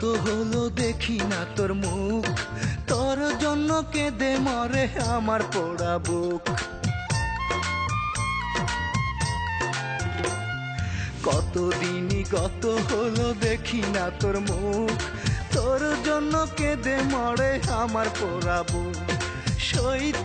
গত হলো দেখি না তোর মুখ। তোর জন্য কেঁদে মরে আমার পোড়া বুক। কতদিনই গত হলো দেখি না তোর মুখ। তোর জন্য কেঁদে মরে আমার পোড়া বুক। সইতেও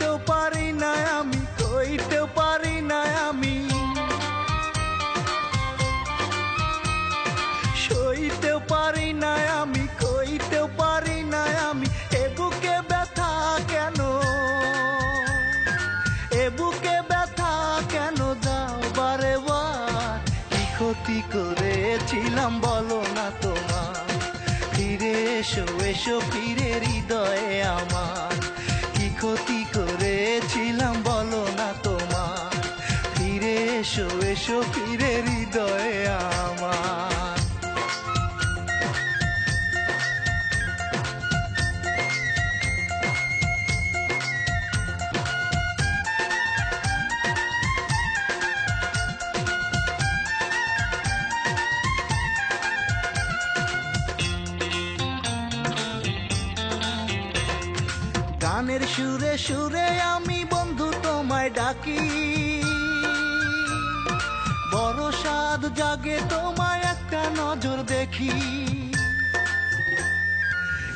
ক্ষতি করেছিলাম, বলো না তোমার। ফিরে এসো এসো ফিরে হৃদয়ে আমার। কি ক্ষতি করেছিলাম, বলো না তোমার। ফিরে এসো এসো ফিরে হৃদয়ে আমার। গানের সুরে সুরে আমি বন্ধু তোমায় ডাকি। বড় সাদ জাগে তোমায় একটা নজর দেখি।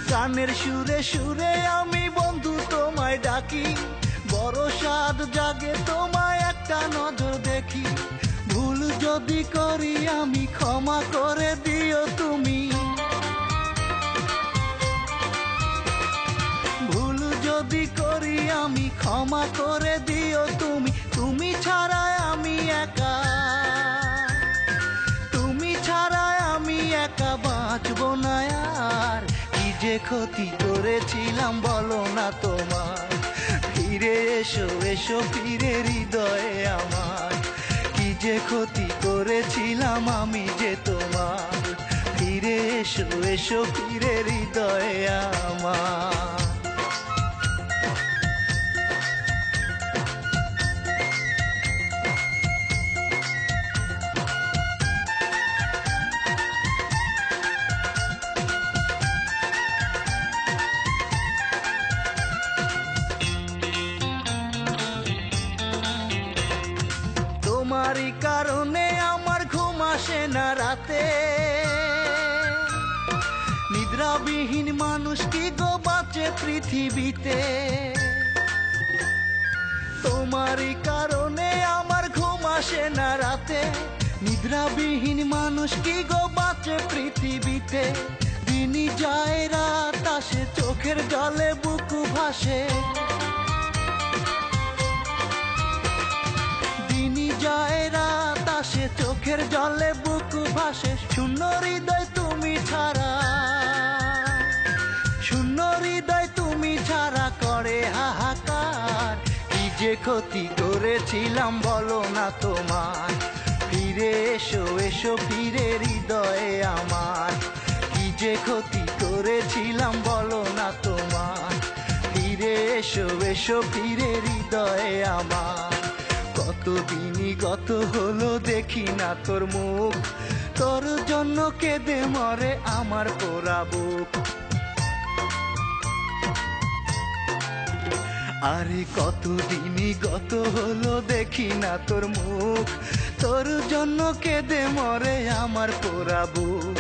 গানের সুরে সুরে আমি বন্ধু তোমায় ডাকি। বড় সাদ জাগে তোমায় একটা নজর দেখি। ভুল যদি করি আমি ক্ষমা করে দিও তুমি। যদি করি আমি, ক্ষমা করে দিও তুমি। তুমি ছাড়া আমি একা। তুমি ছাড়া আমি একা বাঁচবো না আর। কি যে ক্ষতি করেছিলাম বলো না তোমার। ফিরে এসো এসো ফিরে হৃদয়ে আমার। কি যে ক্ষতি করেছিলাম আমি যে তোমার। ফিরে এসো এসো ফিরে হৃদয়ে আমার। কারণে আমার ঘুম আসে না রাতে। নিদ্রাবিহীন মানুষ কি গো বাঁচে পৃথিবীতে? তোমারই কারণে আমার ঘুম আসে না রাতে। নিদ্রাবিহীন মানুষ কি গো বাঁচে পৃথিবীতে? দিনই যায়, রাত আসে, চোখের জলে বুকু ভাসে। আসে চোখের জলে বুক ভাসে, শূন্য হৃদয় তুমি ছাড়া। শূন্য হৃদয় তুমি ছাড়া করে হাহাকার। কি যে ক্ষতি করেছিলাম বলো না তোমার। ফিরে এসো এসো ফিরে হৃদয়ে আমার। কি যে ক্ষতি করেছিলাম বলো না তোমার। ফিরে এসো এসো ফিরে হৃদয়ে আমার। কতদিনই গত হলো, দেখি না তোর মুখ। তোর জন্য কেঁদে মরে আমার পোড়া বুক। আরে কতদিনই গত হলো, দেখি না তোর মুখ। তোর জন্য কেঁদে মরে আমার পোড়া বুক।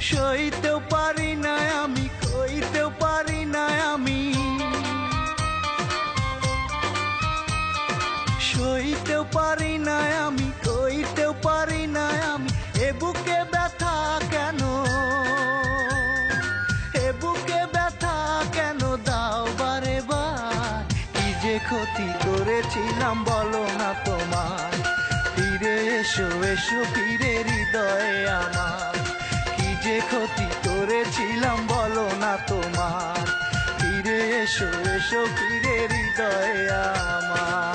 সইতেও পারি না আমি, কইতেও পারি না আমি। করেছিলাম বলো না তোমার। ফিরে এসো এসো ফিরে, হৃদয়ে আমার। কি যে ক্ষতি করেছিলাম বলো না তোমার। ফিরে এসো এসো ফিরে, হৃদয়ে আমার।